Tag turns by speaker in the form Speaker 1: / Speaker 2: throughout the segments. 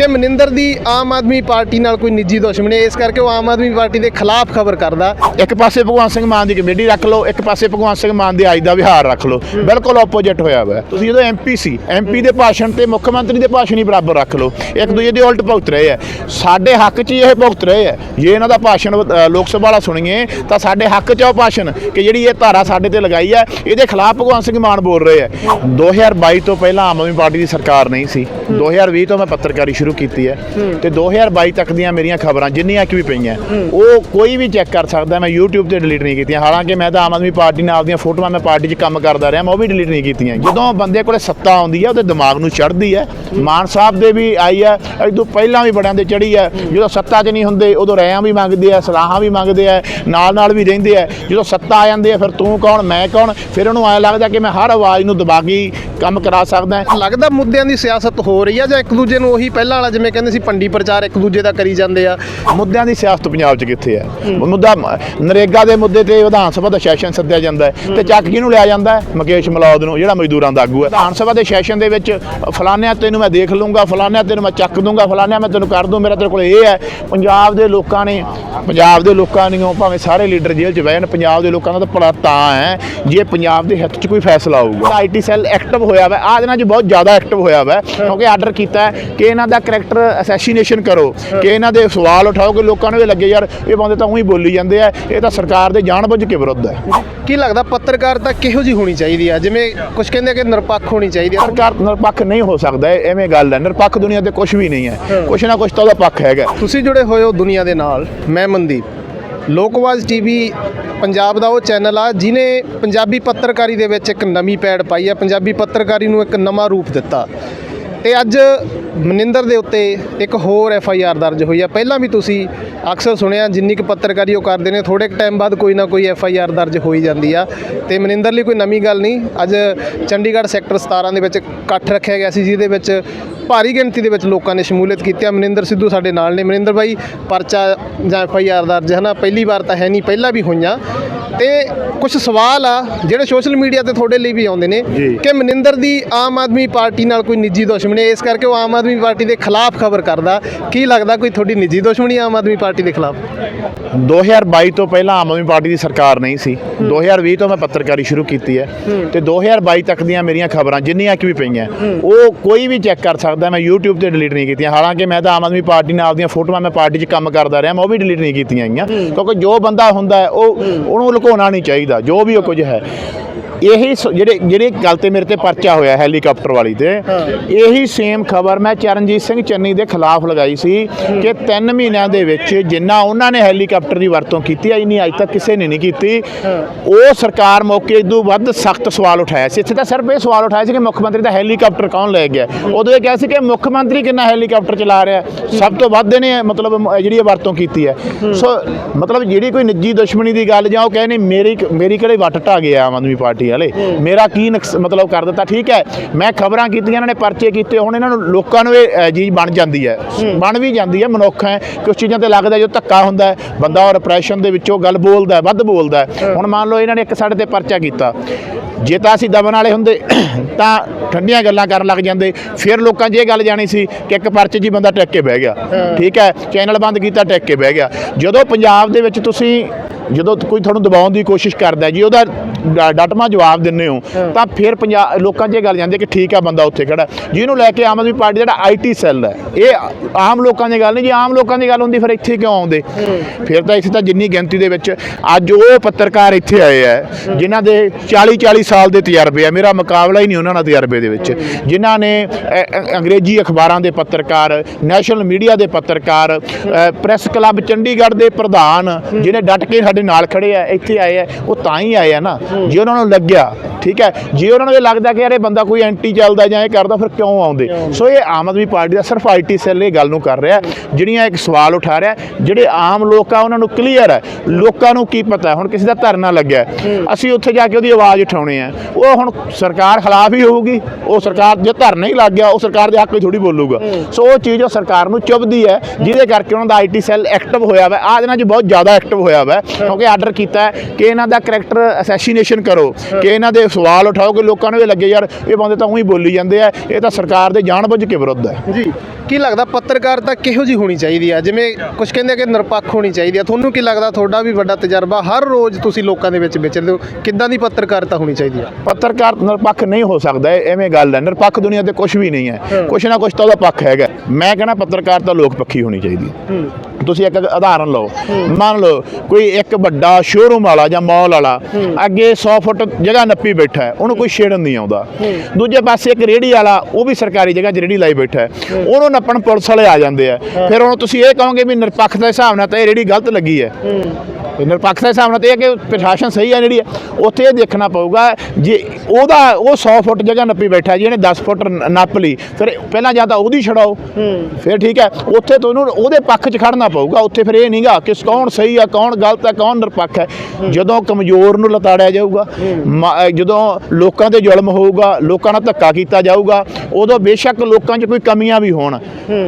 Speaker 1: ਕਿ ਮਨਿੰਦਰ ਦੀ ਆਮ ਆਦਮੀ ਪਾਰਟੀ ਨਾਲ ਕੋਈ ਨਿੱਜੀ ਦੁਸ਼ਮਣੀ ਹੈ ਇਸ ਕਰਕੇ ਉਹ ਆਮ ਆਦਮੀ ਪਾਰਟੀ ਦੇ ਖਿਲਾਫ ਖਬਰ ਕਰਦਾ।
Speaker 2: ਇੱਕ ਪਾਸੇ ਭਗਵੰਤ ਸਿੰਘ ਮਾਨ ਦੀ ਕਮੇਟੀ ਰੱਖ ਲਓ ਇੱਕ ਪਾਸੇ ਭਗਵੰਤ ਸਿੰਘ ਮਾਨ ਦੇ ਅੱਜ ਦਾ ਵਿਹਾਰ ਰੱਖ ਲਓ। ਬਿਲਕੁਲ ਆਪੋਜੀਟ ਹੋਇਆ ਵਾ। ਤੁਸੀਂ ਜਦੋਂ ਐਮਪੀ ਸੀ ਐਮਪੀ ਦੇ ਭਾਸ਼ਣ ਤੇ ਮੁੱਖ ਮੰਤਰੀ ਦੇ ਭਾਸ਼ਣ ਹੀ ਬਰਾਬਰ ਰੱਖ ਲਓ। ਇੱਕ ਦੂਜੇ ਦੇ ਉਲਟ ਭੁਗਤ ਰਹੇ ਆ। ਸਾਡੇ ਹੱਕ 'ਚ ਇਹ ਭੁਗਤ ਰਹੇ ਆ। ਜੇ ਇਹਨਾਂ ਦਾ ਭਾਸ਼ਣ ਲੋਕ ਸਭਾ ਵਾਲਾ ਸੁਣੀਏ ਤਾਂ ਸਾਡੇ ਹੱਕ 'ਚ ਆ ਉਹ ਭਾਸ਼ਣ ਕਿ ਜਿਹੜੀ ਇਹ ਧਾਰਾ ਸਾਡੇ ਤੇ ਲਗਾਈ ਹੈ ਇਹਦੇ ਖਿਲਾਫ ਭਗਵੰਤ ਸਿੰਘ ਮਾਨ ਬੋਲ ਰਹੇ ਆ। 2022 ਤੋਂ ਪਹਿਲਾਂ ਆਮ ਆਦਮੀ ਪਾਰਟੀ ਦੀ ਸਰਕਾਰ ਨਹੀਂ ਸੀ। 2020 ਤੋਂ ਮੈਂ ਪੱਤਰਕਾਰੀ ਸ਼ੁਰੂ ਕੀਤੀ ਹੈ। ਤੇ 2022 ਤੱਕ ਦੀਆਂ ਮੇਰੀਆਂ ਖਬਰਾਂ ਜਿੰਨੀਆਂ ਕਿ ਵੀ ਪਈਆਂ ਉਹ ਕੋਈ ਵੀ ਚੈੱਕ ਕਰ ਸਕਦਾ ਮੈਂ YouTube ਤੇ ਡਿਲੀਟ ਨਹੀਂ ਕੀਤੀਆਂ। ਹਾਲਾਂਕਿ ਮੈਂ ਤਾਂ ਆਮ ਆਦਮੀ ਪਾਰਟੀ ਨਾਲ ਆਪਦੀਆਂ ਫੋਟੋਆਂ ਮੈਂ ਪਾਰਟੀ 'ਚ ਕੰਮ ਕਰਦਾ ਰਿਹਾ ਮੈਂ ਉਹ ਵੀ ਡਿਲੀਟ ਨਹੀਂ ਕੀਤੀਆਂ। ਜਦੋਂ ਬੰਦੇ ਕੋਲੇ ਸੱਤਾ ਆਉਂਦੀ ਹੈ ਉਹਦੇ ਦਿਮਾਗ ਨੂੰ ਚੜ੍ਹਦੀ ਹੈ। ਮਾਨ ਸਾਹਿਬ ਦੇ ਵੀ ਆਈ ਹੈ ਇਦੋਂ ਪਹਿਲਾਂ ਵੀ ਬੜਿਆਂ ਦੇ ਚੜੀ ਹੈ। ਜਦੋਂ ਸੱਤਾ 'ਚ ਨਹੀਂ ਹੁੰਦੇ ਉਦੋਂ ਰਿਆਂ ਵੀ ਮੰਗਦੇ ਆ ਸਲਾਹਾਂ ਵੀ ਮੰਗਦੇ ਆ ਨਾਲ ਨਾਲ ਵੀ ਰਹਿੰਦੇ ਆ। ਜਦੋਂ ਸੱਤਾ ਆ ਜਾਂਦੀ ਹੈ ਫਿਰ ਤੂੰ ਕੌਣ ਮੈਂ ਕੌਣ? ਫਿਰ ਉਹਨੂੰ ਐਂ ਲੱਗਦਾ ਕਿ ਮੈਂ ਹਰ ਆਵਾਜ਼ ਨੂੰ ਦਬਾ ਕੇ ਹੀ ਕੰਮ ਕਰਾ ਸਕਦਾ।
Speaker 1: ਲੱਗਦਾ ਮੁੱਦਿਆਂ ਦੀ ਸਿਆਸਤ ਹੋ ਰਹੀ ਆ ਜਾਂ ਇੱਕ ਦੂਜੇ ਨੂੰ ਉਹੀ ਪਹਿਲਾਂ ਵਾਲਾ ਜਿਵੇਂ ਕਹਿੰਦੇ ਸੀ ਪੰਡੀ ਪ੍ਰਚਾਰ ਇੱਕ ਦੂਜੇ ਦਾ ਕਰੀ ਜਾਂਦੇ ਆ।
Speaker 2: ਮੁੱਦਿਆਂ ਦੀ ਸਿਆਸਤ ਪੰਜਾਬ 'ਚ ਕਿੱਥੇ ਹੈ? ਮੁੱਦਾ ਮ- ਨਰੇਗਾ ਦੇ ਮੁੱਦੇ ਤੇ ਵਿਧਾਨ ਸਭਾ ਦਾ ਸੈਸ਼ਨ ਸੱਦਿਆ ਜਾਂਦਾ ਹੈ ਤੇ ਚੱਕ ਕਿਹਨੂੰ ਲਿਆ ਜਾਂਦਾ ਹੈ? ਮੁਕੇਸ਼ ਮਲੌਦ ਨੂੰ ਜਿਹੜਾ ਮਜ਼ਦੂਰਾਂ ਦਾ ਆਗੂ ਹੈ। ਵਿਧਾਨ ਸਭਾ ਦੇ ਸੈਸ਼ਨ ਦੇ ਵਿੱਚ ਫਲਾਨਿਆਂ ਤੈਨੂੰ ਮੈਂ ਦੇਖ ਲੂੰਗਾ ਫਲਾਨਿਆਂ ਤੈਨੂੰ ਮੈਂ ਚੱਕ ਦੂੰਗਾ ਫਲਾਨਿਆਂ ਮੈਂ ਤੈਨੂੰ ਕਰ ਦੂੰ ਮੇਰਾ ਤੇਰੇ ਕੋਲ ਇਹ ਹੈ। ਪੰਜਾਬ ਦੇ ਲੋਕਾਂ ਨੇ ਪੰਜਾਬ ਦੇ ਲੋਕਾਂ ਨੇ ਭਾਵੇਂ ਸਾਰੇ ਲੀਡਰ ਜੇਲ੍ਹ 'ਚ ਬਹਿਣ ਪੰਜਾਬ ਦੇ ਲੋਕਾਂ ਦਾ ਤਾਂ ਭਲਾ ਤਾਂ ਹੈ ਜੇ ਪੰਜਾਬ ਦੇ ਹਿੱਤ 'ਚ ਕੋਈ ਫੈਸਲਾ ਆਊਗਾ। ਆਈਟੀ ਸੈੱਲ ਐਕਟਿਵ ਹੋਇਆ ਵਾ ਆਹ ਦਿਨਾਂ 'ਚ ਬਹੁਤ ਜ਼ਿਆਦਾ ਐਕਟਿਵ ਹੋਇਆ ਵਾ ਕਿਉਂਕਿ ਆਰਡਰ ਕੀਤਾ ਹੈ ਕਿ ਇਹਨਾਂ ਦਾ ਕਰੈਕਟਰ ਅਸੈਸੀਨੇਸ਼ਨ ਕਰੋ ਕਿ ਇਹਨਾਂ ਦੇ ਸਵਾਲ ਉਠਾਓ ਕਿ ਲੋਕਾਂ ਨੂੰ ਇਹ ਲੱਗੇ ਯਾਰ ਇਹ ਬੰਦੇ ਤਾਂ ਉਹੀ ਬੋਲੀ ਜਾਂਦੇ ਆ ਇਹ ਤਾਂ ਸਰਕਾਰ ਦੇ ਜਾਣਬੁੱਝ ਕੇ ਵਿਰੁੱਧ ਹੈ
Speaker 1: ਕੀ ਲੱਗਦਾ ਪੱਤਰਕਾਰਤਾ ਕਿਹੋ ਜੀ ਹੋਣੀ ਚਾਹੀਦੀ ਆ? ਜਿਵੇਂ ਕੁਝ ਕਹਿੰਦੇ ਕਿ ਨਿਰਪੱਖ ਹੋਣੀ ਚਾਹੀਦੀ ਆ।
Speaker 2: ਸਰਕਾਰ ਨਿਰਪੱਖ ਨਹੀਂ ਹੋ ਸਕਦਾ ਐਵੇਂ ਗੱਲ ਹੈ ਨਿਰਪੱਖ ਦੁਨੀਆ ਤੇ ਕੁਝ ਵੀ ਨਹੀਂ ਹੈ। ਕੁਛ ਨਾ ਕੁਛ ਤਾਂ ਉਹਦਾ ਪੱਖ ਹੈਗਾ।
Speaker 1: ਤੁਸੀਂ ਜੁੜੇ ਹੋਏ ਹੋ ਦੁਨੀਆ ਦੇ ਨਾਲ ਮੈਂ ਮਨਦੀਪ। ਲੋਕਵਾਜ ਟੀਵੀ ਪੰਜਾਬ ਦਾ ਉਹ ਚੈਨਲ ਆ ਜਿਨੇ ਪੰਜਾਬੀ ਪੱਤਰਕਾਰੀ ਦੇ ਵਿੱਚ ਇੱਕ ਨਵੀਂ ਪੈੜ ਪਾਈ ਆ ਪੰਜਾਬੀ ਪੱਤਰਕਾਰੀ ਨੂੰ ਇੱਕ ਨਵਾਂ ਰੂਪ ਦਿੱਤਾ। ਤੇ ਅੱਜ ਮਨਿੰਦਰ ਦੇ ਉੱਤੇ ਇੱਕ ਹੋਰ ਐਫ ਆਈ ਆਰ ਦਰਜ ਹੋਈ ਆ। ਪਹਿਲਾਂ ਵੀ ਤੁਸੀਂ ਅਕਸਰ ਸੁਣਿਆ ਜਿੰਨੀ ਕੁ ਪੱਤਰਕਾਰੀ ਉਹ ਕਰਦੇ ਨੇ ਥੋੜੇ ਕੁ ਟਾਈਮ ਬਾਅਦ ਕੋਈ ਨਾ ਕੋਈ ਐਫ ਆਈ ਆਰ ਦਰਜ ਹੋਈ ਜਾਂਦੀ ਆ। ਤੇ ਮਨਿੰਦਰ ਲਈ ਕੋਈ ਨਵੀਂ ਗੱਲ ਨਹੀਂ ਅੱਜ ਚੰਡੀਗੜ੍ਹ ਸੈਕਟਰ 17 ਦੇ ਵਿੱਚ ਇਕੱਠ ਰੱਖਿਆ ਗਿਆ ਸੀ ਜਿਹਦੇ ਵਿੱਚ ਭਾਰੀ ਗਿਣਤੀ ਦੇ ਵਿੱਚ ਲੋਕਾਂ ਨੇ ਸ਼ਮੂਲੀਅਤ ਕੀਤੀ ਆ। ਮਨਿੰਦਰ ਸਿੱਧੂ ਸਾਡੇ ਨਾਲ ਨੇ। ਮਨਿੰਦਰ ਬਾਈ ਪਰਚਾ ਜਾਂ ਐਫ ਆਈ ਆਰ ਦਰਜ ਹੈ ਨਾ ਪਹਿਲੀ ਵਾਰ ਤਾਂ ਹੈ ਨਹੀਂ ਪਹਿਲਾਂ ਵੀ ਹੋਈਆਂ। ਤੇ ਕੁਝ ਸਵਾਲ ਆ ਜਿਹੜੇ ਸੋਸ਼ਲ ਮੀਡੀਆ ਤੇ ਤੁਹਾਡੇ ਲਈ ਵੀ ਆਉਂਦੇ ਨੇ। ਕਿ ਮਨਿੰਦਰ ਦੀ ਆਮ ਆਦਮੀ ਪਾਰਟੀ ਨਾਲ ਕੋਈ ਨਿੱਜੀ ਦੁਸ਼ਮਣੀ ਹੈ। ਇਸ ਕਰਕੇ ਉਹ ਆਮ ਆਦਮੀ ਪਾਰਟੀ ਦੇ ਖਿਲਾਫ ਖਬਰ ਕਰਦਾ। ਕੀ ਲੱਗਦਾ ਕੋਈ ਤੁਹਾਡੀ ਨਿੱਜੀ ਦੁਸ਼ਮਣੀ ਆਮ ਆਦਮੀ ਪਾਰਟੀ ਦੇ ਖਿਲਾਫ?
Speaker 2: 2022 ਤੋਂ ਪਹਿਲਾਂ ਆਮ ਆਦਮੀ ਪਾਰਟੀ ਦੀ ਸਰਕਾਰ ਨਹੀਂ ਸੀ। 2020 ਤੋਂ ਮੈਂ ਪੱਤਰਕਾਰੀ ਸ਼ੁਰੂ ਕੀਤੀ ਹੈ। ਤੇ 2022 ਤੱਕ ਦੀਆਂ ਮੇਰੀਆਂ ਖਬਰਾਂ ਜਿੰਨੀਆਂ ਕਿ ਵੀ ਪਈਆਂ, ਉਹ ਕੋਈ ਵੀ ਚੈੱਕ ਕਰ ਸਕਦਾ, ਮੈਂ YouTube ਤੇ ਡਿਲੀਟ ਨਹੀਂ ਕੀਤੀਆਂ। ਹਾਲਾਂਕਿ ਮੈਂ ਤਾਂ ਆਮ ਆਦਮੀ ਪਾਰਟੀ ਨਾਲ ਆਪਦੀਆਂ ਫੋਟੋਆਂ ਮੈਂ ਪਾਰਟੀ 'ਚ ਕੰਮ ਕਰਦਾ ਰਿਹਾ, ਮੈਂ ਉਹ ਵੀ ਡਿਲੀਟ ਨਹੀਂ ਕੀਤੀਆਂ ਗਈਆਂ ਕਿਉਂਕਿ ਜੋ ਬੰਦਾ ਹੁੰਦਾ ਉਹ ਉਹਨੂੰ ਲੁਕਾਉਣਾ ਨਹੀਂ ਚਾਹੀਦਾ, ਜੋ ਵੀ ਉਹ ਕੁਝ ਹੈ। ਇਹੀ ਸ- ਜਿਹੜੇ ਜਿਹੜੀ ਗੱਲ ਤੇ ਮੇਰੇ ਤੇ ਪਰਚਾ ਹੋਇਆ ਹੈਲੀਕਾਪਟਰ ਵਾਲੀ ਤੇ ਇਹੀ ਸੇਮ ਖਬਰ ਮੈਂ ਚਰਨਜੀਤ ਸਿੰਘ ਚੰਨੀ ਦੇ ਖਿਲਾਫ ਲਗਾਈ ਸੀ ਕਿ 3 ਮਹੀਨਿਆਂ ਦੇ ਵਿੱਚ ਜਿੰਨਾ ਉਹਨਾਂ ਨੇ ਹੈਲੀਕਾਪਟਰ ਦੀ ਵਰਤੋਂ ਕੀਤੀ ਹੈ ਇੰਨੀ ਅੱਜ ਤੱਕ ਕਿਸੇ ਨੇ ਨਹੀਂ ਕੀਤੀ ਉਹ ਸਰਕਾਰ ਮੌਕੇ ਇਦੋਂ ਵੱਧ ਸਖਤ ਸਵਾਲ ਉਠਾਇਆ ਸੀ। ਇੱਥੇ ਤਾਂ ਸਿਰਫ ਇਹ ਸਵਾਲ ਉਠਾਇਆ ਸੀ ਕਿ ਮੁੱਖ ਮੰਤਰੀ ਦਾ ਹੈਲੀਕਾਪਟਰ ਕੌਣ ਲੈ ਗਿਆ। ਉਦੋਂ ਇਹ ਕਿਹਾ ਸੀ ਕਿ ਮੁੱਖ ਮੰਤਰੀ ਕਿੰਨਾ ਹੈਲੀਕਾਪਟਰ ਚਲਾ ਰਿਹਾ ਸਭ ਤੋਂ ਵੱਧ ਇਹਨੇ ਮਤਲਬ ਮ- ਜਿਹੜੀ ਇਹ ਵਰਤੋਂ ਕੀਤੀ ਹੈ। ਸੋ ਮਤਲਬ ਜਿਹੜੀ ਕੋਈ ਨਿੱਜੀ ਦੁਸ਼ਮਣੀ ਦੀ ਗੱਲ ਜਾਂ ਉਹ ਕਹਿੰਦੇ ਮੇਰੀ ਮੇਰੀ ਕਿਹੜੇ ਵੱਟ ਢਾ ਗਿਆ ਆਮ ਆਦਮੀ ਪਾਰਟੀ ਵਾਲੇ। ਮੇਰਾ ਕੀ ਮਤਲਬ ਕਰ ਦਿੱਤਾ। ਠੀਕ ਹੈ ਮੈਂ ਖਬਰਾਂ ਕੀਤੀਆਂ ਇਹਨਾਂ ਨੇ ਪਰਚੇ ਕੀਤੇ ਹੁਣ ਇਹਨਾਂ ਨੂੰ ਲੋਕਾਂ ਨੂੰ ਇਹ ਚੀਜ਼ ਬਣ ਜਾਂਦੀ ਹੈ। ਬਣ ਵੀ ਜਾਂਦੀ ਹੈ ਮਨੁੱਖ ਹੈ ਕੁਝ ਚੀਜ਼ਾਂ ਤੇ ਲੱਗਦਾ ਜੋ ਧੱਕਾ ਹੁੰਦਾ ਹੈ। ਬੰਦਾ ਉਹ ਰਿਪਰੈਸ਼ਨ ਦੇ ਵਿੱਚੋਂ ਗੱਲ ਬੋਲਦਾ ਹੈ, ਵੱਧ ਬੋਲਦਾ। ਹੁਣ ਮੰਨ ਲਓ ਇਹਨਾਂ ਨੇ ਇੱਕ ਸਾਡੇ ਤੇ ਪਰਚਾ ਕੀਤਾ। ਜੇ ਤਾਂ ਅਸੀਂ ਦਬਨ ਵਾਲੇ ਹੁੰਦੇ ਤਾਂ ਠੰਡੀਆਂ ਗੱਲਾਂ ਕਰਨ ਲੱਗ ਜਾਂਦੇ। ਫਿਰ ਲੋਕਾਂ 'ਚ ਇਹ ਗੱਲ ਜਾਣੀ ਸੀ ਕਿ ਇੱਕ ਪਰਚੇ 'ਚ ਹੀ ਬੰਦਾ ਟਿਕ ਕੇ ਬਹਿ ਗਿਆ। ਠੀਕ ਹੈ ਚੈਨਲ ਬੰਦ ਕੀਤਾ ਟਿਕ ਕੇ ਬਹਿ ਗਿਆ। ਜਦੋਂ ਪੰਜਾਬ ਦੇ ਵਿੱਚ ਤੁਸੀਂ ਜਦੋਂ ਕੋਈ ਤੁਹਾਨੂੰ ਦਬਾਉਣ ਦੀ ਕੋਸ਼ਿਸ਼ ਕਰਦਾ ਜੀ ਉਹਦਾ ਡਟਮਾ ਜਵਾਬ ਦਿੰਦੇ ਹੋ ਤਾਂ ਫਿਰ ਪੰਜਾਬ ਲੋਕਾਂ 'ਚ ਇਹ ਗੱਲ ਜਾਂਦੀ ਹੈ ਕਿ ਠੀਕ ਹੈ ਬੰਦਾ ਉੱਥੇ ਖੜਾ। ਜਿਹਨੂੰ ਲੈ ਕੇ ਆਮ ਆਦਮੀ ਪਾਰਟੀ ਜਿਹੜਾ ਆਈਟੀ ਸੈੱਲ ਹੈ ਇਹ ਆਮ ਲੋਕਾਂ ਦੀ ਗੱਲ ਨਹੀਂ ਜੇ ਆਮ ਲੋਕਾਂ ਦੀ ਗੱਲ ਹੁੰਦੀ ਫਿਰ ਇੱਥੇ ਕਿਉਂ ਆਉਂਦੇ? ਫਿਰ ਤਾਂ ਇੱਥੇ ਤਾਂ ਜਿੰਨੀ ਗਿਣਤੀ ਦੇ ਵਿੱਚ ਅੱਜ ਉਹ ਪੱਤਰਕਾਰ ਇੱਥੇ ਆਏ ਆ ਜਿਨ੍ਹਾਂ ਦੇ 40 40 ਸਾਲ ਦੇ ਤਜਰਬੇ ਆ ਮੇਰਾ ਮੁਕਾਬਲਾ ਹੀ ਨਹੀਂ ਉਹਨਾਂ ਨਾਲ ਤਜਰਬੇ ਦੇ ਵਿੱਚ। ਜਿਨ੍ਹਾਂ ਨੇ ਅੰਗਰੇਜ਼ੀ ਅਖਬਾਰਾਂ ਦੇ ਪੱਤਰਕਾਰ ਨੈਸ਼ਨਲ ਮੀਡੀਆ ਦੇ ਪੱਤਰਕਾਰ ਪ੍ਰੈਸ ਕਲੱਬ ਚੰਡੀਗੜ੍ਹ ਦੇ ਪ੍ਰਧਾਨ ਜਿਹਨੇ ਡਟ ਕੇ ਸਾਡੇ ਨਾਲ ਖੜੇ ਆ, ਇੱਥੇ ਆਏ ਆ, ਉਹ ਤਾਂ ਹੀ ਆਏ ਆ ਨਾ। ਜੇ ਉਹਨਾਂ ਨੂੰ ਲੱਗਿਆ ਠੀਕ ਹੈ? ਜੇ ਉਹਨਾਂ ਨੂੰ ਇਹ ਲੱਗਦਾ ਕਿ ਯਾਰ ਇਹ ਬੰਦਾ ਕੋਈ ਐਂਟੀ ਚੱਲਦਾ ਜਾਂ ਇਹ ਕਰਦਾ ਫਿਰ ਕਿਉਂ ਆਉਂਦੇ? ਸੋ ਇਹ ਆਮ ਆਦਮੀ ਪਾਰਟੀ ਦਾ ਸਿਰਫ ਆਈਟੀ ਸੈੱਲ ਇਹ ਗੱਲ ਨੂੰ ਕਰ ਰਿਹਾ ਜਿਹੜੀਆਂ ਇੱਕ ਸਵਾਲ ਉਠਾ ਰਿਹਾ ਜਿਹੜੇ ਆਮ ਲੋਕ ਆ ਉਹਨਾਂ ਨੂੰ ਕਲੀਅਰ ਹੈ। ਲੋਕਾਂ ਨੂੰ ਕੀ ਪਤਾ ਹੁਣ ਕਿਸੇ ਦਾ ਧਰਨਾ ਲੱਗਿਆ ਅਸੀਂ ਉੱਥੇ ਜਾ ਕੇ ਉਹਦੀ ਆਵਾਜ਼ ਉਠਾਉਣੀ ਹੈ। ਉਹ ਹੁਣ ਸਰਕਾਰ ਖਿਲਾਫ ਹੀ ਹੋਊਗੀ। ਉਹ ਸਰਕਾਰ ਜੇ ਧਰਨਾ ਹੀ ਲੱਗ ਗਿਆ ਉਹ ਸਰਕਾਰ ਦੇ ਹੱਕ ਵਿੱਚ ਥੋੜੀ ਬੋਲੂਗਾ। ਸੋ ਉਹ ਚੀਜ਼ ਉਹ ਸਰਕਾਰ ਨੂੰ ਚੁੱਭਦੀ ਹੈ ਜਿਹਦੇ ਕਰਕੇ ਉਹਨਾਂ ਦਾ ਆਈਟੀ ਸੈੱਲ ਐਕਟਿਵ ਹੋਇਆ ਵਾ। ਆਹ ਦਿਨਾਂ 'ਚ ਬਹੁਤ ਜ਼ਿਆਦਾ ਐਕਟਿਵ ਹੋਇਆ ਵਾ ਕਿਉਂਕਿ ਆਰਡਰ ਕੀਤਾ ਹੈ ਕਿ ਇਹਨਾਂ ਦਾ ਕਰੈਕਟਰ ਅਸੈਸੀਨੇਸ਼ਨ ਕਰੋ ਕਿ ਇਹਨਾਂ ਦੇ ਸਵਾਲ ਉਠਾਓ ਕਿ ਲੋਕਾਂ ਨੂੰ ਇਹ ਲੱਗੇ, ਯਾਰ, ਇਹ ਬੰਦੇ ਤਾਂ ਉਹੀ ਬੋਲੀ ਜਾਂਦੇ ਆ, ਇਹ ਤਾਂ ਸਰਕਾਰ ਦੇ ਜਾਣਬੁੱਝ ਕੇ ਵਿਰੁੱਧ ਹੈ।
Speaker 1: ਜੀ। ਕੀ ਲੱਗਦਾ ਪੱਤਰਕਾਰਤਾ ਕਿਹੋ ਜੀ ਹੋਣੀ ਚਾਹੀਦੀ ਆ? ਜਿਵੇਂ ਕੁਝ ਕਹਿੰਦੇ ਆ ਕਿ ਨਿਰਪੱਖ ਹੋਣੀ ਚਾਹੀਦੀ ਆ। ਤੁਹਾਨੂੰ ਕੀ ਲੱਗਦਾ ਤੁਹਾਡਾ ਵੀ ਵੱਡਾ ਤਜਰਬਾ ਹਰ ਰੋਜ਼ ਤੁਸੀਂ ਲੋਕਾਂ ਦੇ ਵਿੱਚ ਵਿਚਰਦੇ ਹੋ? ਕਿੱਦਾਂ ਦੀ ਪੱਤਰਕਾਰਤਾ ਹੋਣੀ ਚਾਹੀਦੀ ਆ?
Speaker 2: ਪੱਤਰਕਾਰ ਨਿਰਪੱਖ ਨਹੀਂ ਹੋ ਸਕਦਾ ਐਵੇਂ ਗੱਲ ਹੈ। ਨਿਰਪੱਖ ਦੁਨੀਆ ਤੇ ਕੁਝ ਵੀ ਨਹੀਂ ਹੈ। ਕੁਛ ਨਾ ਕੁਛ ਤਾਂ ਉਹਦਾ ਪੱਖ ਹੈਗਾ। ਮੈਂ ਕਹਿੰਦਾ ਪੱਤਰਕਾਰਤਾ ਲੋਕ ਪੱਖੀ ਹੋਣੀ ਚਾਹੀਦੀ ਹੈ। ਤੁਸੀਂ ਇੱਕ ਉਦਾਹਰਨ ਲਓ। ਮੰਨ ਲਓ ਕੋਈ ਇੱਕ ਵੱਡਾ ਸ਼ੋਰੂਮ ਵਾਲਾ ਜਾਂ ਮਾਲ ਵਾਲਾ ਅੱਗੇ 100 ਫੁੱਟ ਜਗ੍ਹਾ ਨੱਪੀ ਬੈਠਾ ਹੈ। ਉਹਨੂੰ ਕੋਈ ਛੇੜਨ ਨਹੀਂ ਆਉਂਦਾ। ਦੂਜੇ ਪਾਸੇ ਇੱਕ ਰੇੜੀ ਵਾਲਾ ਉਹ ਵੀ ਸਰਕਾਰੀ ਜਗ੍ਹਾ 'ਚ ਰੇੜੀ ਲਾਈ ਬੈਠਾ ਹੈ। ਉਹਨੂੰ ਨੱਪਣ ਪੁਲਿਸ ਵਾਲੇ ਆ ਜਾਂਦੇ ਆ। ਫਿਰ ਹੁਣ ਤੁਸੀਂ ਇਹ ਕਹੋਗੇ ਵੀ ਨਿਰਪੱਖ ਦੇ ਹਿਸਾਬ ਨਾਲ ਤਾਂ ਇਹ ਰੇੜੀ ਗਲਤ ਲੱਗੀ ਹੈ। ਤੇ ਨਿਰਪੱਖ ਦੇ ਹਿਸਾਬ ਨਾਲ ਤੇ ਇਹ ਕਿ ਪ੍ਰਸ਼ਾਸਨ ਸਹੀ ਹੈ ਜਿਹੜੀ ਹੈ ਉੱਥੇ ਇਹ ਦੇਖਣਾ ਪਊਗਾ ਜੇ ਉਹਦਾ ਉਹ 100 ਫੁੱਟ ਜਗ੍ਹਾ ਨੱਪੀ ਬੈਠਾ ਜਿਹਨੇ 10 ਫੁੱਟ ਨੱਪ ਲਈ ਫਿਰ ਪਹਿਲਾਂ ਜਾਂ ਤਾਂ ਉਹਦੀ ਛਡਾਓ। ਫਿਰ ਠੀਕ ਹੈ ਉੱਥੇ ਤੁਹਾਨੂੰ ਉਹਦੇ ਪੱਖ 'ਚ ਖੜਨਾ ਪਊਗਾ ਉੱਥੇ ਫਿਰ ਇਹ ਨਹੀਂਗਾ ਕਿ ਕੌਣ ਸਹੀ ਆ ਕੌਣ ਗਲਤ ਆ ਕੌਣ ਨਿਰਪੱਖ ਹੈ। ਜਦੋਂ ਕਮਜ਼ੋਰ ਨੂੰ ਲਤਾੜਿਆ ਜਾਊਗਾ ਜਦੋਂ ਲੋਕਾਂ ਤੇ ਜ਼ੁਲਮ ਹੋਊਗਾ ਲੋਕਾਂ ਨਾਲ ਧੱਕਾ ਕੀਤਾ ਜਾਊਗਾ ਉਦੋਂ ਬੇਸ਼ੱਕ ਲੋਕਾਂ 'ਚ ਕੋਈ ਕਮੀਆਂ ਵੀ ਹੋਣ।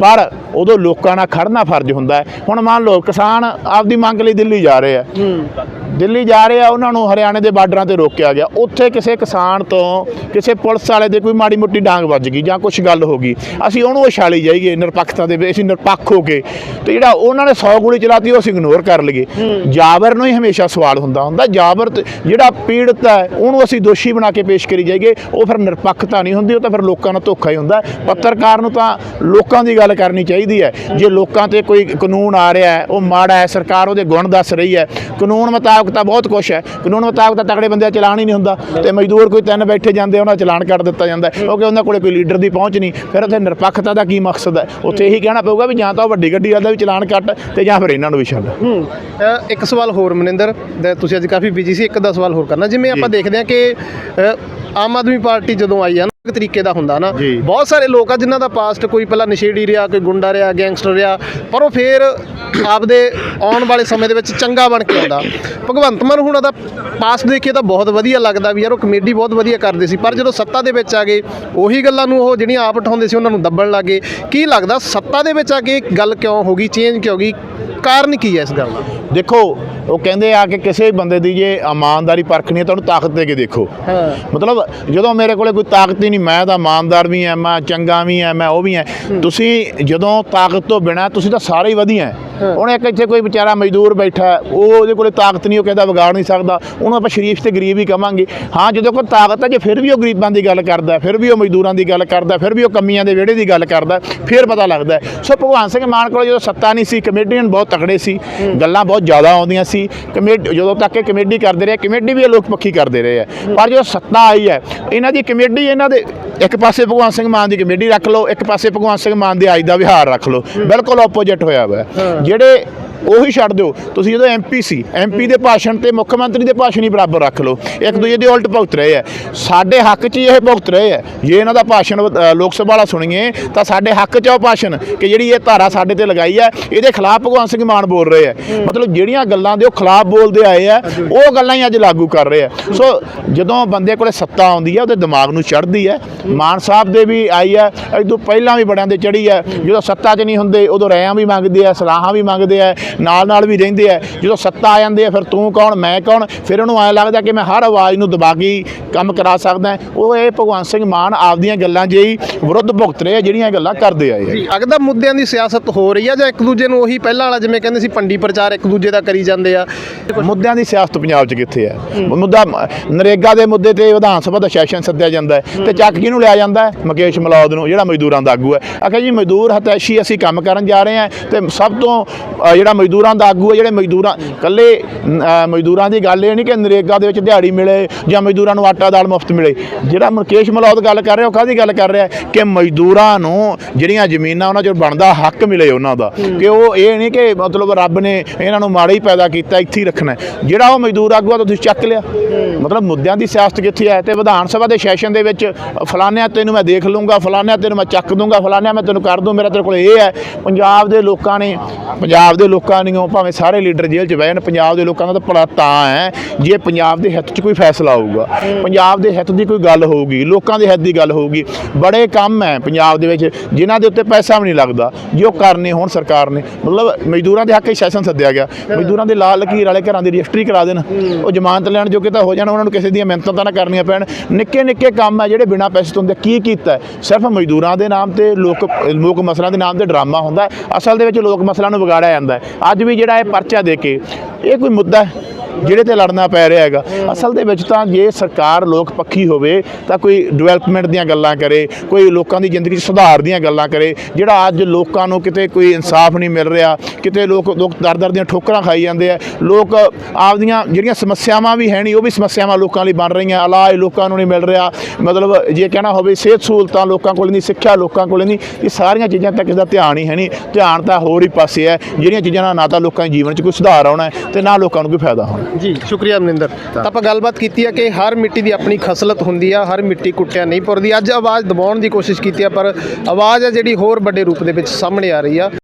Speaker 2: ਪਰ ਉਦੋਂ ਲੋਕਾਂ ਨਾਲ ਖੜਨਾ ਫਰਜ਼ ਹੁੰਦਾ ਹੈ। ਹੁਣ ਮੰਨ ਲਓ ਕਿਸਾਨ ਆਪਦੀ ਮੰਗ ਲਈ ਦਿੱਲੀ ਜਾ ਰਹੇ ਆ 嗯。ਦਿੱਲੀ ਜਾ ਰਹੇ ਆ ਉਹਨਾਂ ਨੂੰ ਹਰਿਆਣੇ ਦੇ ਬਾਰਡਰਾਂ ਤੇ ਰੋਕਿਆ ਗਿਆ। ਉੱਥੇ ਕਿਸੇ ਕਿਸਾਨ ਤੋਂ ਕਿਸੇ ਪੁਲਿਸ ਵਾਲੇ ਦੇ ਕੋਈ ਮਾੜੀ ਮੋਟੀ ਡਾਂਗ ਵੱਜ ਗਈ ਜਾਂ ਕੁਝ ਗੱਲ ਹੋ ਗਈ। ਅਸੀਂ ਉਹਨੂੰ ਉਛਾਲੀ ਜਾਈਏ ਨਿਰਪੱਖਤਾ ਦੇ ਵਿੱਚ ਅਸੀਂ ਨਿਰਪੱਖ ਹੋ ਕੇ। ਤੇ ਜਿਹੜਾ ਉਹਨਾਂ ਨੇ 100 ਗੋਲੀ ਚਲਾਤੀ ਉਹ ਅਸੀਂ ਇਗਨੋਰ ਕਰ ਲਈਏ। ਜਾਬਰ ਨੂੰ ਹੀ ਹਮੇਸ਼ਾ ਸਵਾਲ ਹੁੰਦਾ ਹੁੰਦਾ ਜਾਬਰ ਜਿਹੜਾ ਪੀੜਤ ਹੈ ਉਹਨੂੰ ਅਸੀਂ ਦੋਸ਼ੀ ਬਣਾ ਕੇ ਪੇਸ਼ ਕਰੀ ਜਾਈਏ। ਉਹ ਫਿਰ ਨਿਰਪੱਖਤਾ ਨਹੀਂ ਹੁੰਦੀ ਉਹ ਤਾਂ ਫਿਰ ਲੋਕਾਂ ਨਾਲ ਧੋਖਾ ਹੀ ਹੁੰਦਾ। ਪੱਤਰਕਾਰ ਨੂੰ ਤਾਂ ਲੋਕਾਂ ਦੀ ਗੱਲ ਕਰਨੀ ਚਾਹੀਦੀ ਹੈ। ਜੇ ਲੋਕਾਂ ਤੇ ਕੋਈ ਕਾਨੂੰਨ ਆ ਰਿਹਾ ਹੈ ਉਹ ਮਾੜਾ ਹੈ ਸਰਕਾਰ ਉਹਦੇ ਗੁਣ ਦੱਸ ਰਹੀ ਹੈ। ਕਾਨੂੰਨ ਮੁਤਾਬਕ ਤਾਂ ਬਹੁਤ ਕੁਝ ਹੈ। ਕਾਨੂੰਨ ਮੁਤਾਬਕ ਤਾਂ ਤਗੜੇ ਬੰਦੇ ਚਲਾਨ ਹੀ ਨਹੀਂ ਹੁੰਦਾ ਤੇ ਮਜ਼ਦੂਰ ਕੋਈ ਤਿੰਨ ਬੈਠੇ ਜਾਂਦੇ ਉਹਨਾਂ ਚਲਾਨ ਕੱਟ ਦਿੱਤਾ ਜਾਂਦਾ ਕਿਉਂਕਿ ਉਹਨਾਂ ਕੋਲੇ ਕੋਈ ਲੀਡਰ ਦੀ ਪਹੁੰਚ ਨਹੀਂ ਫਿਰ ਉੱਥੇ ਨਿਰਪੱਖਤਾ ਦਾ ਕੀ ਮਕਸਦ ਹੈ? ਉੱਥੇ ਇਹੀ ਕਹਿਣਾ ਪਊਗਾ ਵੀ ਜਾਂ ਤਾਂ ਉਹ ਵੱਡੀ ਗੱਡੀ ਵਾਲਾ ਵੀ ਚਲਾਨ ਕੱਟ ਤੇ ਜਾਂ ਫਿਰ ਇਹਨਾਂ ਨੂੰ ਵੀ ਛੱਡ।
Speaker 1: ਇੱਕ ਸਵਾਲ ਹੋਰ ਮਨਿੰਦਰ ਤੁਸੀਂ ਅੱਜ ਕਾਫੀ ਬਿਜ਼ੀ ਸੀ ਇੱਕ ਦਾ ਸਵਾਲ ਹੋਰ ਕਰਨਾ। ਜਿਵੇਂ ਆਪਾਂ ਦੇਖਦੇ ਹਾਂ ਕਿ ਆਮ ਆਦਮੀ ਪਾਰਟੀ ਜਦੋਂ ਆਈ ਆ ਨਾ ਇੱਕ ਤਰੀਕੇ ਦਾ ਹੁੰਦਾ ਨਾ। ਬਹੁਤ ਸਾਰੇ ਲੋਕ ਆ ਜਿਨ੍ਹਾਂ ਦਾ ਪਾਸਟ ਕੋਈ ਪਹਿਲਾਂ ਨਸ਼ੇੜੀ ਰਿਹਾ ਕੋਈ ਗੁੰਡਾ ਰਿਹਾ ਗੈਂਗਸਟਰ ਰਿਹਾ ਪਰ ਉਹ ਫੇਰ ਆਪਦੇ ਆਉਣ ਵਾਲੇ ਸਮੇਂ ਦੇ ਵਿੱਚ ਚੰਗਾ ਬਣ ਕੇ ਆਉਂਦਾ। ਭਗਵੰਤ ਮਾਨ ਹੁਣਾਂ ਦਾ ਪਾਸਟ ਦੇਖੀਏ ਤਾਂ ਬਹੁਤ ਵਧੀਆ ਲੱਗਦਾ ਵੀ ਯਾਰ ਉਹ ਕਮੇਡੀ ਬਹੁਤ ਵਧੀਆ ਕਰਦੇ ਸੀ ਪਰ ਜਦੋਂ ਸੱਤਾ ਦੇ ਵਿੱਚ ਆ ਗਏ ਉਹੀ ਗੱਲਾਂ ਨੂੰ ਉਹ ਜਿਹੜੀਆਂ ਆਪ ਉਠਾਉਂਦੇ ਸੀ ਉਹਨਾਂ ਨੂੰ ਦੱਬਣ ਲੱਗੇ ਕੀ ਲੱਗਦਾ ਸੱਤਾ ਦੇ ਵਿੱਚ ਆ ਕੇ ਗੱਲ ਕਿਉਂ ਹੋ ਗਈ ਚੇਂਜ ਕਿਉਂ ਹੋ ਗਈ? ਕਾਰਨ ਕੀ ਹੈ ਇਸ ਗੱਲ ਦਾ?
Speaker 2: ਦੇਖੋ ਉਹ ਕਹਿੰਦੇ ਆ ਕਿ ਕਿਸੇ ਬੰਦੇ ਦੀ ਜੇ ਇਮਾਨਦਾਰੀ ਪਰਖਣੀ ਹੈ ਤਾਂ ਉਹਨੂੰ ਤਾਕਤ ਦੇ ਕੇ ਦੇਖੋ।
Speaker 1: ਹਾਂ।
Speaker 2: ਮਤਲਬ ਜਦੋਂ ਮੇਰੇ ਕੋਲੇ ਕੋਈ ਤਾਕਤ ਹੀ ਨਹੀਂ ਮੈਂ ਤਾਂ ਇਮਾਨਦਾਰ ਵੀ ਐ ਮੈਂ ਚੰਗਾ ਵੀ ਐ ਮੈਂ ਉਹ ਵੀ ਐ ਤੁਸੀਂ ਜਦੋਂ ਤਾਕਤ ਤੋਂ ਬਿਨਾ ਤੁਸੀਂ ਤਾਂ ਸਾਰੇ ਹੀ ਵਧੀਆ ਹੈ। ਹੁਣ ਇੱਕ ਇੱਥੇ ਕੋਈ ਵਿਚਾਰਾ ਮਜ਼ਦੂਰ ਬੈਠਾ ਉਹ ਉਹਦੇ ਕੋਲੇ ਤਾਕਤ ਨਹੀਂ ਉਹ ਕਹਿੰਦਾ ਵਿਗਾੜ ਨਹੀਂ ਸਕਦਾ। ਉਹਨੂੰ ਆਪਾਂ ਸ਼ਰੀਫ ਤੇ ਗਰੀਬ ਹੀ ਕਵਾਂਗੇ। ਹਾਂ ਜਦੋਂ ਕੋਈ ਤਾਕਤ ਹੈ ਜੇ ਫਿਰ ਵੀ ਉਹ ਗਰੀਬਾਂ ਦੀ ਗੱਲ ਕਰਦਾ ਫਿਰ ਵੀ ਉਹ ਮਜ਼ਦੂਰਾਂ ਦੀ ਗੱਲ ਕਰਦਾ ਫਿਰ ਵੀ ਉਹ ਕਮੀਆਂ ਦੇ ਵਿਹੜੇ ਦੀ ਗੱਲ ਕਰਦਾ ਫਿਰ ਪਤਾ ਲੱਗਦਾ। ਸੋ ਭਗਵਾਨ ਸਿੰਘ ਮਾਨ ਕੋਲ ਜਦੋਂ ਸੱਤਾ ਨਹੀਂ ਸੀ ਕਮੇਡੀਅਨ ਬਹੁਤ ਤਕੜੇ ਸੀ ਗੱਲਾਂ ਬਹੁਤ ਜ਼ਿਆਦਾ ਆਉਂਦੀਆਂ ਸੀ ਕਮੇਡੀ ਜਦੋਂ ਤੱਕ ਇਹ ਕਮੇਡੀ ਕਰਦੇ ਰਹੇ ਕਮੇਡੀ ਵੀ ਇਹ ਲੋਕ ਪੱਖੀ ਕਰਦੇ ਰਹੇ ਆ ਪਰ ਜਦੋਂ ਸੱਤਾ ਆਈ ਹੈ ਇਹਨਾਂ ਦੀ ਕਮੇਡੀ ਇਹਨਾਂ ਦੇ ਇੱਕ ਪਾਸੇ ਭਗਵਾਨ ਸਿੰਘ ਮਾਨ ਦੀ ਕਮੇਡੀ ਰੱਖ ਲਓ ਇੱਕ ਪਾਸੇ ਭਗਵਾਨ ਸਿੰਘ ਮਾਨ ਦੇ ਅੱਜ ਦਾ ਵਿਹਾਰ ਰੱਖ ਲਓ ਬਿਲਕੁਲ ਆਪੋਜੀਟ ਹੋਇਆ ਹੋਇਆ। ਜਿਹੜੇ ਉਹੀ ਛੱਡ ਦਿਓ। ਤੁਸੀਂ ਜਦੋਂ ਐਮਪੀ ਸੀ ਐਮਪੀ ਦੇ ਭਾਸ਼ਣ ਤੇ ਮੁੱਖ ਮੰਤਰੀ ਦੇ ਭਾਸ਼ਣ ਹੀ ਬਰਾਬਰ ਰੱਖ ਲਓ। ਇੱਕ ਦੂਜੇ ਦੇ ਉਲਟ ਭੁਗਤ ਰਹੇ ਆ। ਸਾਡੇ ਹੱਕ 'ਚ ਹੀ ਇਹ ਭੁਗਤ ਰਹੇ ਆ। ਜੇ ਇਹਨਾਂ ਦਾ ਭਾਸ਼ਣ ਲੋਕ ਸਭਾ ਵਾਲਾ ਸੁਣੀਏ, ਤਾਂ ਸਾਡੇ ਹੱਕ 'ਚ ਆ ਉਹ ਭਾਸ਼ਣ ਕਿ ਜਿਹੜੀ ਇਹ ਧਾਰਾ ਸਾਡੇ ਤੇ ਲਗਾਈ ਹੈ ਇਹਦੇ ਖਿਲਾਫ ਭਗਵੰਤ ਸਿੰਘ ਮਾਨ ਬੋਲ ਰਹੇ ਆ। ਮਤਲਬ ਜਿਹੜੀਆਂ ਗੱਲਾਂ ਦੇ ਉਹ ਖਿਲਾਫ ਬੋਲਦੇ ਆਏ ਆ, ਉਹ ਗੱਲਾਂ ਹੀ ਅੱਜ ਲਾਗੂ ਕਰ ਰਹੇ ਆ। ਸੋ ਜਦੋਂ ਬੰਦੇ ਕੋਲੇ ਸੱਤਾ ਆਉਂਦੀ ਹੈ ਉਹਦੇ ਦਿਮਾਗ ਨੂੰ ਚੜ੍ਹਦੀ ਹੈ ਮਾਨ ਸਾਹਿਬ ਦੇ ਵੀ ਆਈ ਹੈ ਇਦੋਂ ਪਹਿਲਾਂ ਵੀ ਬੜਿਆਂ ਦੇ ਚੜੀ ਹੈ ਜਦੋਂ ਸੱਤਾ 'ਚ ਨਹੀਂ ਹੁੰਦੇ, ਉਦੋਂ ਰਿਆਂ ਵੀ ਮੰਗਦੇ ਆ, ਸਲਾਹਾਂ ਵੀ ਮੰਗਦੇ ਆ। ਨਾਲ ਨਾਲ ਵੀ ਰਹਿੰਦੇ ਆ। ਜਦੋਂ ਸੱਤਾ ਆ ਜਾਂਦੇ ਆ ਫਿਰ ਤੂੰ ਕੌਣ ਮੈਂ ਕੌਣ? ਫਿਰ ਉਹਨੂੰ ਐਂ ਲੱਗਦਾ ਕਿ ਮੈਂ ਹਰ ਆਵਾਜ਼ ਨੂੰ ਦਬਾ ਕੇ ਹੀ ਕੰਮ ਕਰਾ ਸਕਦਾ ਉਹ ਇਹ ਭਗਵੰਤ ਸਿੰਘ ਮਾਨ ਆਪਦੀਆਂ ਗੱਲਾਂ ਜਿਹੀ ਵਿਰੁੱਧ ਭੁਗਤ ਰਹੇ ਆ ਜਿਹੜੀਆਂ ਗੱਲਾਂ ਕਰਦੇ ਆਏ ਆ।
Speaker 1: ਅਗਦਾ ਮੁੱਦਿਆਂ ਦੀ ਸਿਆਸਤ ਹੋ ਰਹੀ ਆ ਜਾਂ ਇੱਕ ਦੂਜੇ ਨੂੰ ਉਹੀ ਪਹਿਲਾਂ ਵਾਲਾ ਜਿਵੇਂ ਕਹਿੰਦੇ ਸੀ ਪੰਡੀ ਪ੍ਰਚਾਰ ਇੱਕ ਦੂਜੇ ਦਾ ਕਰੀ ਜਾਂਦੇ ਆ?
Speaker 2: ਮੁੱਦਿਆਂ ਦੀ ਸਿਆਸਤ ਪੰਜਾਬ 'ਚ ਕਿੱਥੇ ਹੈ। ਮੁੱਦਾ ਨਰੇਗਾ ਦੇ ਮੁੱਦੇ ਤੇ ਵਿਧਾਨ ਸਭਾ ਦਾ ਸੈਸ਼ਨ ਸੱਦਿਆ ਜਾਂਦਾ ਹੈ ਤੇ ਚੱਕ ਕਿਹਨੂੰ ਲਿਆ ਜਾਂਦਾ ਹੈ? ਮੁਕੇਸ਼ ਮਲੌਦ ਨੂੰ ਜਿਹੜਾ ਮਜ਼ਦੂਰਾਂ ਦਾ ਆਗੂ ਹੈ। ਆਖਿਆ ਜੀ ਮਜ਼ਦੂਰ ਹਤੈਸ਼ੀ ਅਸੀਂ ਕੰਮ ਕਰਨ ਜਾ ਰਹੇ ਹਾਂ ਤੇ ਸਭ ਤੋਂ ਜਿਹੜਾ ਮਜ਼ਦੂਰਾਂ ਦਾ ਆਗੂ ਹੈ ਜਿਹੜੇ ਮਜ਼ਦੂਰਾਂ ਕੱਲੇ ਅ, ਮਜ਼ਦੂਰਾਂ ਦੀ ਗੱਲ ਇਹ ਨਹੀਂ ਕਿ ਨਰੇਗਾ ਦੇ ਵਿੱਚ ਦਿਹਾੜੀ ਮਿਲੇ ਜਾਂ ਮਜ਼ਦੂਰਾਂ ਨੂੰ ਆਟਾ ਦਾਲ ਮੁਫਤ ਮਿਲੇ। ਜਿਹੜਾ ਮੁਕੇਸ਼ ਮਲੌਦ ਗੱਲ ਕਰ ਰਿਹਾ ਉਹ ਕਾਹਦੀ ਗੱਲ ਕਰ ਰਿਹਾ ਕਿ ਮਜ਼ਦੂਰਾਂ ਨੂੰ ਜਿਹੜੀਆਂ ਜ਼ਮੀਨਾਂ ਉਹਨਾਂ 'ਚੋਂ ਬਣਦਾ ਹੱਕ ਮਿਲੇ ਉਹਨਾਂ ਦਾ। ਕਿ ਉਹ ਇਹ ਨਹੀਂ ਕਿ ਮਤਲਬ ਰੱਬ ਨੇ ਇਹਨਾਂ ਨੂੰ ਮਾੜਾ ਹੀ ਪੈਦਾ ਕੀਤਾ ਇੱਥੇ ਹੀ ਰੱਖਣਾ। ਜਿਹੜਾ ਉਹ ਮਜ਼ਦੂਰ ਆਗੂ ਆ ਤੁਸੀਂ ਚੱਕ ਲਿਆ। ਮਤਲਬ ਮੁੱਦਿਆਂ ਦੀ ਸਿਆਸਤ ਕਿੱਥੇ ਹੈ? ਤੇ ਵਿਧਾਨ ਸਭਾ ਦੇ ਸੈਸ਼ਨ ਦੇ ਵਿੱਚ ਫਲਾਨਿਆਂ ਤੈਨੂੰ ਮੈਂ ਦੇਖ ਲੂੰਗਾ ਫਲਾਨਿਆਂ ਤੈਨੂੰ ਮੈਂ ਚੱਕ ਦੂੰਗਾ ਫਲਾਨਿਆਂ ਮੈਂ ਤੈਨੂੰ ਕਰ ਦੂੰ ਮੇਰਾ ਤੇਰੇ ਕੋਲ ਇਹ ਹੈ। ਪੰਜਾਬ ਦੇ ਲੋਕਾਂ ਨੇ ਪੰਜਾਬ ਦੇ ਲੋਕ ਲੋਕਾਂ ਨੂੰ ਭਾਵੇਂ ਸਾਰੇ ਲੀਡਰ ਜੇਲ੍ਹ 'ਚ ਬਹਿ ਜਾਣ, ਪੰਜਾਬ ਦੇ ਲੋਕਾਂ ਦਾ ਤਾਂ ਭਲਾ ਤਾਂ ਹੈ, ਜੇ ਪੰਜਾਬ ਦੇ ਹਿੱਤ 'ਚ ਕੋਈ ਫੈਸਲਾ ਹੋਊਗਾ ਪੰਜਾਬ ਦੇ ਹਿੱਤ ਦੀ ਕੋਈ ਗੱਲ ਹੋਊਗੀ, ਲੋਕਾਂ ਦੇ ਹਿੱਤ ਦੀ ਗੱਲ ਹੋਊਗੀ। ਬੜੇ ਕੰਮ ਹੈ ਪੰਜਾਬ ਦੇ ਵਿੱਚ, ਜਿਨ੍ਹਾਂ ਦੇ ਉੱਤੇ ਪੈਸਾ ਵੀ ਨਹੀਂ ਲੱਗਦਾ। ਜੇ ਉਹ ਕਰਨੇ ਹੋਣ, ਸਰਕਾਰ ਨੇ, ਮਤਲਬ ਮਜ਼ਦੂਰਾਂ ਦੇ ਹੱਕ 'ਚ ਸੈਸ਼ਨ ਸੱਦਿਆ ਗਿਆ। ਮਜ਼ਦੂਰਾਂ ਦੇ ਲਾਲ ਲਕੀਰ ਵਾਲੇ ਘਰਾਂ ਦੀ ਰਜਿਸਟਰੀ ਕਰਾ ਦੇਣ। ਉਹ ਜ਼ਮਾਨਤ ਲੈਣ ਜੋਗੇ ਤਾਂ ਹੋ ਜਾਣ, ਉਹਨਾਂ ਨੂੰ ਕਿਸੇ ਦੀਆਂ ਮਿਹਨਤਾਂ ਤਾਂ ਨਾ ਕਰਨੀਆਂ ਪੈਣ। ਨਿੱਕੇ ਨਿੱਕੇ ਕੰਮ ਹੈ ਜਿਹੜੇ ਬਿਨਾਂ ਪੈਸੇ ਤੋਂ ਹੁੰਦੇ। ਕੀ ਕੀਤਾ ਸਿਰਫ ਮਜ਼ਦੂਰਾਂ ਦੇ ਨਾਮ ਤੇ ਲੋਕ ਲੋਕ ਮਸਲਿਆਂ ਦੇ ਨਾਮ ਤੇ ਡਰਾਮਾ ਹੁੰਦਾ ਅਸਲ ਦੇ ਵਿੱਚ ਲੋਕ ਮਸਲਿਆਂ ਨੂੰ ਵਿਗਾੜਿਆ ਜਾਂਦਾ ਅੱਜ ਵੀ ਜਿਹੜਾ ਇਹ ਪਰਚਾ ਦੇ ਕੇ ਇਹ ਕੋਈ ਮੁੱਦਾ ਹੈ ਜਿਹੜੇ ਤੇ ਲੜਨਾ ਪੈ ਰਿਹਾ ਹੈਗਾ? ਅਸਲ ਦੇ ਵਿੱਚ ਤਾਂ ਜੇ ਸਰਕਾਰ ਲੋਕ ਪੱਖੀ ਹੋਵੇ, ਤਾਂ ਕੋਈ ਡਿਵੈਲਪਮੈਂਟ ਦੀਆਂ ਗੱਲਾਂ ਕਰੇ, ਕੋਈ ਲੋਕਾਂ ਦੀ ਜ਼ਿੰਦਗੀ 'ਚ ਸੁਧਾਰ ਦੀਆਂ ਗੱਲਾਂ ਕਰੇ, ਜਿਹੜਾ ਅੱਜ ਲੋਕਾਂ ਨੂੰ ਕਿਤੇ ਕੋਈ ਇਨਸਾਫ ਨਹੀਂ ਮਿਲ ਰਿਹਾ, ਕਿਤੇ ਲੋਕ ਲੋਕ ਦਰ ਦਰ ਦੀਆਂ ਠੋਕਰਾਂ ਖਾਈ ਜਾਂਦੇ ਆ, ਲੋਕ ਆਪਦੀਆਂ ਜਿਹੜੀਆਂ ਸਮੱਸਿਆਵਾਂ ਵੀ ਹੈ ਨਹੀਂ, ਉਹ ਵੀ ਸਮੱਸਿਆਵਾਂ ਲੋਕਾਂ ਲਈ ਬਣ ਰਹੀਆਂ, ਇਲਾਜ ਲੋਕਾਂ ਨੂੰ ਨਹੀਂ ਮਿਲ ਰਿਹਾ, ਮਤਲਬ ਜੇ ਕਹਿਣਾ ਹੋਵੇ ਸਿਹਤ ਸਹੂਲਤਾਂ ਲੋਕਾਂ ਕੋਲ ਨਹੀਂ, ਸਿੱਖਿਆ ਲੋਕਾਂ ਕੋਲ ਨਹੀਂ, ਇਹ ਸਾਰੀਆਂ ਚੀਜ਼ਾਂ ਤੱਕ ਦਾ ਧਿਆਨ ਹੀ ਹੈ ਨਹੀਂ, ਧਿਆਨ ਤਾਂ ਹੋਰ ਹੀ ਪਾਸੇ ਹੈ, ਜਿਹੜੀਆਂ ਚੀਜ਼ਾਂ ਨਾਲ ਨਾ ਤਾਂ ਲੋਕਾਂ ਦੇ ਜੀਵਨ 'ਚ ਕੋਈ ਸੁਧਾਰ ਆਉਣਾ ਹੈ ਤੇ ਨਾ ਲੋਕਾਂ ਨੂੰ ਕੋਈ ਫਾਇਦਾ ਹੋਣਾ।
Speaker 1: ਜੀ, ਸ਼ੁਕਰੀਆ ਮਨਿੰਦਰ ਤਾਂ ਆਪਾਂ ਗੱਲਬਾਤ ਕੀਤੀ ਹੈ ਕਿ ਹਰ ਮਿੱਟੀ ਦੀ ਆਪਣੀ ਖਸਲਤ ਹੁੰਦੀ ਆ, ਹਰ ਮਿੱਟੀ ਕੁੱਟਿਆ ਨਹੀਂ ਪੁਰਦੀ। ਅੱਜ ਆਵਾਜ਼ ਦਬਾਉਣ ਦੀ ਕੋਸ਼ਿਸ਼ ਕੀਤੀ ਆ, ਪਰ ਆਵਾਜ਼ ਹੈ ਜਿਹੜੀ ਹੋਰ ਵੱਡੇ ਰੂਪ ਦੇ ਵਿੱਚ ਸਾਹਮਣੇ ਆ ਰਹੀ ਆ।